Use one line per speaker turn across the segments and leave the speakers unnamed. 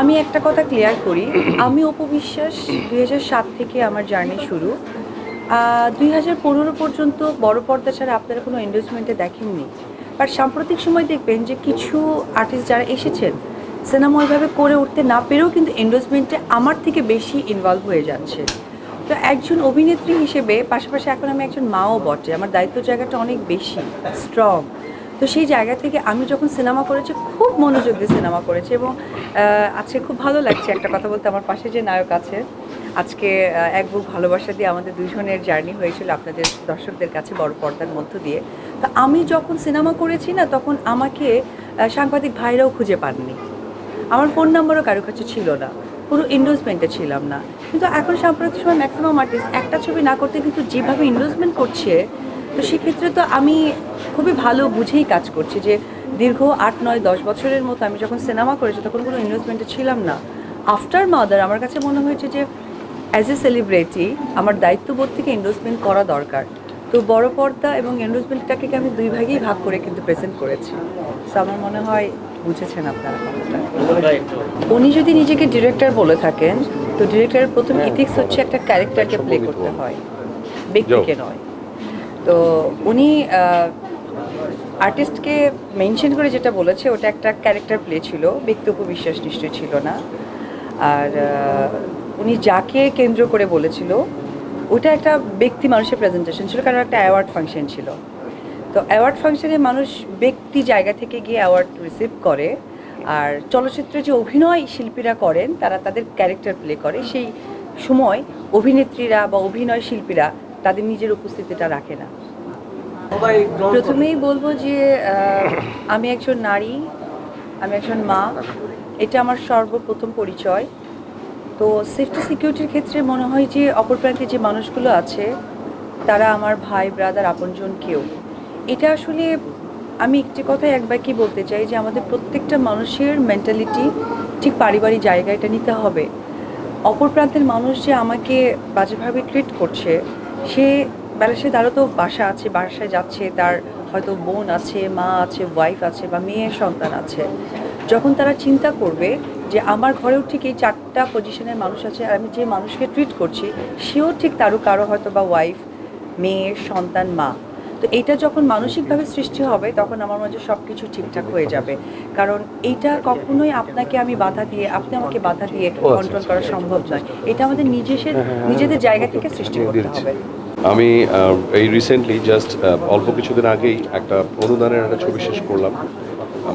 আমি একটা কথা ক্লিয়ার করি। আমি অপবিশ্বাস দুই সাত থেকে আমার জার্নি শুরু। দুই হাজার পনেরো পর্যন্ত বড় পর্দা ছাড়া আপনারা কোনো এন্ডোজমেন্টে দেখেননি। বাট সাম্প্রতিক সময় দেখবেন যে কিছু আর্টিস্ট যারা এসেছেন সিনেমা ওইভাবে করে উঠতে না পেরেও কিন্তু এন্ডোজমেন্টে আমার থেকে বেশি ইনভলভ হয়ে যাচ্ছে। তো একজন অভিনেত্রী হিসেবে, পাশাপাশি এখন আমি একজন মাও বটে। আমার দায়িত্ব জায়গাটা অনেক বেশি স্ট্রং তো সেই জায়গা থেকে আমি যখন সিনেমা করেছি, খুব মনোযোগ দিয়ে সিনেমা করেছি এবং আজকে খুব ভালো লাগছে একটা কথা বলতে। আমার পাশে যে নায়ক আছে, আজকে এক বুক ভালোবাসা দিয়ে আমাদের দুজনের জার্নি হয়েছিল আপনাদের দর্শকদের কাছে বড় পর্দার মধ্য দিয়ে। তো আমি যখন সিনেমা করেছি না, তখন আমাকে সাংবাদিক ভাইরাও খুঁজে পাননি। আমার ফোন নাম্বারও কারও কাছে ছিল না। পুরো ইন্ডোজমেন্টে ছিলাম না। কিন্তু এখন সাম্প্রতিক সময় ম্যাক্সিমাম আর্টিস্ট একটা ছবি না করতে কিন্তু যেভাবে ইন্ডোজমেন্ট করছে তো সেক্ষেত্রে তো আমি খুবই ভালো বুঝেই কাজ করছি যে দীর্ঘ আট নয় দশ বছরের মতো আমি যখন সিনেমা করেছি তখন কোনো ইনভেস্টমেন্টে ছিলাম না। আফটার মাদার আমার কাছে মনে হয়েছে যে অ্যাজ এ সেলিব্রিটি আমার দায়িত্ববোধ থেকে ইনভেস্টমেন্ট করা দরকার। তো বড় পর্দা এবং ইনভেস্টমেন্টটাকে আমি দুই ভাগেই ভাগ করে কিন্তু প্রেজেন্ট করেছি। তো আমার মনে হয় বুঝেছেন আপনারা উনি যদি নিজেকে ডিরেক্টর বলে থাকেন তো ডিরেক্টরের প্রথম ইথিক্স হচ্ছে একটা ক্যারেক্টারকে প্লে করতে হয়। ব্যক্তিকে নয়। তো উনি আর্টিস্টকে মেনশন করে যেটা বলেছে, ওটা একটা ক্যারেক্টার প্লে ছিল। ব্যক্তি উপবিশ্বাস নিশ্চয় ছিল না। আর উনি যাকে কেন্দ্র করে বলেছিল, ওটা একটা ব্যক্তি মানুষের প্রেজেন্টেশন ছিল, কারণ একটা অ্যাওয়ার্ড ফাংশন ছিল। তো অ্যাওয়ার্ড ফাংশনে মানুষ ব্যক্তি জায়গা থেকে গিয়ে অ্যাওয়ার্ড রিসিভ করে। আর চলচ্চিত্রে যে অভিনয় শিল্পীরা করেন, তারা তাদের ক্যারেক্টার প্লে করে। সেই সময় অভিনেত্রীরা বা অভিনয় শিল্পীরা তাদের নিজের উপস্থিতিটা রাখে না। প্রথমেই বলব যে আমি একজন নারী আমি একজন মা এটা আমার সর্বপ্রথম পরিচয়। তো সেফটি সিকিউরিটির ক্ষেত্রে মনে হয় যে অপর প্রান্তে যে মানুষগুলো আছে তারা আমার ভাই ব্রাদার আপনজন কেউ। এটা আসলে আমি একটি কথাই একবার কি বলতে চাই যে আমাদের প্রত্যেকটা মানুষের মেন্টালিটি ঠিক পারিবারিক জায়গা এটা নিতে হবে। অপর প্রান্তের মানুষ যে আমাকে বাজেভাবে ট্রিট করছে সে বেলাসে তারও তো বাসা আছে, বাসায় যাচ্ছে, তার হয়তো বোন আছে, মা আছে ওয়াইফ আছে বা মেয়ের সন্তান আছে। যখন তারা চিন্তা করবে যে আমার ঘরেও ঠিক এই চারটা পজিশনের মানুষ আছে, আর আমি যে মানুষকে ট্রিট করছি, সেও ঠিক তারও কারও হয়তো বা ওয়াইফ মেয়ে, সন্তান, মা। তো এইটা যখন মানসিকভাবে সৃষ্টি হবে তখন আমার মাঝে সব কিছু ঠিকঠাক হয়ে যাবে। কারণ এইটা কখনোই আপনাকে আমি বাধা দিয়ে আপনি আমাকে বাধা দিয়ে কন্ট্রোল করা সম্ভব নয়। এটা আমাদের নিজেদের নিজেদের জায়গা থেকে সৃষ্টি করতে হবে।
আমি এই রিসেন্টলি জাস্ট অল্প কিছুদিন আগেই একটা অনুদানের একটা ছবি শেষ করলাম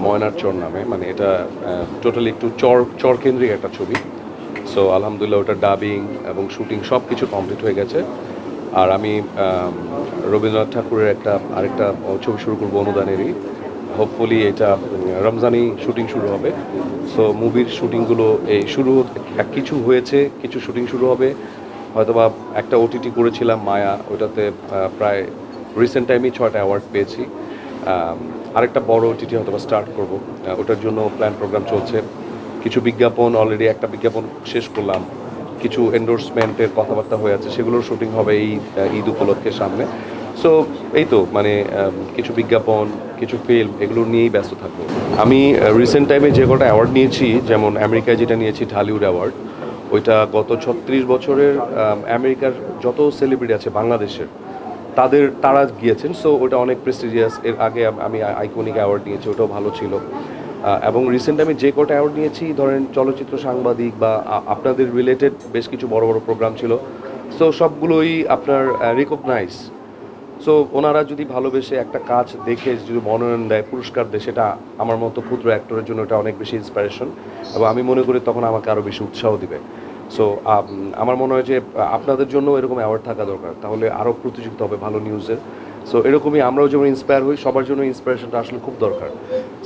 ময়নার চর নামে। মানে এটা টোটালি একটু চর চর কেন্দ্রিক একটা ছবি। সো আলহামদুলিল্লাহ ওটা ডাবিং এবং শুটিং সব কিছু কমপ্লিট হয়ে গেছে। আর আমি রবীন্দ্রনাথ ঠাকুরের একটা, আরেকটা ছবি শুরু করব অনুদানেরই। হোপফুলি এটা রমজানেই শুটিং শুরু হবে। সো মুভির শুটিংগুলো, এই শুরু, এক কিছু হয়েছে, কিছু শুটিং শুরু হবে। হয়তোবা একটা ওটিটি করেছিলাম, মায়া, ওটাতে প্রায় রিসেন্ট টাইমই ছয়টা অ্যাওয়ার্ড পেয়েছি। আরেকটা বড় ওটিটি হয়তোবা স্টার্ট করব। ওটার জন্য প্ল্যান প্রোগ্রাম চলছে। কিছু বিজ্ঞাপন অলরেডি একটা বিজ্ঞাপন শেষ করলাম। কিছু এন্ডোর্সমেন্টের কথাবার্তা হয়ে আছে, সেগুলোর শুটিং হবে এই ঈদ উপলক্ষে সামনে। সো এই তো মানে কিছু বিজ্ঞাপন, কিছু ফিল্ম এগুলো নিয়েই ব্যস্ত থাকব। আমি রিসেন্ট টাইমে যে কটা অ্যাওয়ার্ড নিয়েছি, যেমন আমেরিকায় যেটা নিয়েছি ঢালিউড অ্যাওয়ার্ড ওইটা গত ছত্রিশ বছরের আমেরিকার যত সেলিব্রিটি আছে, বাংলাদেশের, তাদের, তারা গিয়েছেন। সো ওটা অনেক প্রেস্টিজিয়াস এর আগে আমি আইকনিক অ্যাওয়ার্ড নিয়েছি, ওটাও ভালো ছিল। এবং রিসেন্ট আমি যে কটা অ্যাওয়ার্ড নিয়েছি, ধরেন চলচ্চিত্র সাংবাদিক বা আপনাদের রিলেটেড বেশ কিছু বড় বড় প্রোগ্রাম ছিল। সো সবগুলোই আপনার রিকগনাইজ সো ওনারা যদি ভালোবেসে একটা কাজ দেখে, যদি মনোনয়ন দেয়, পুরস্কার দেয়, সেটা আমার মতো ক্ষুদ্র অ্যাক্টরের জন্য এটা অনেক বেশি ইন্সপিরেশন এবং আমি মনে করি তখন আমাকে আরও বেশি উৎসাহ দিবে। সো আমার মনে হয় যে আপনাদের জন্য এরকম অ্যাওয়ার্ড থাকা দরকার। তাহলে আরও প্রতিযোগিতা হবে ভালো নিউজের সো এরকমই আমরাও যেমন ইন্সপায়ার হই, সবার জন্য ইন্সপিরেশনটা আসলে খুব দরকার।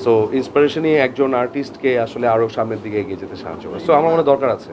সো ইন্সপিরেশনই একজন আর্টিস্টকে আসলে আরও সামনের দিকে এগিয়ে যেতে সাহায্য করে। সো আমার মনে দরকার আছে।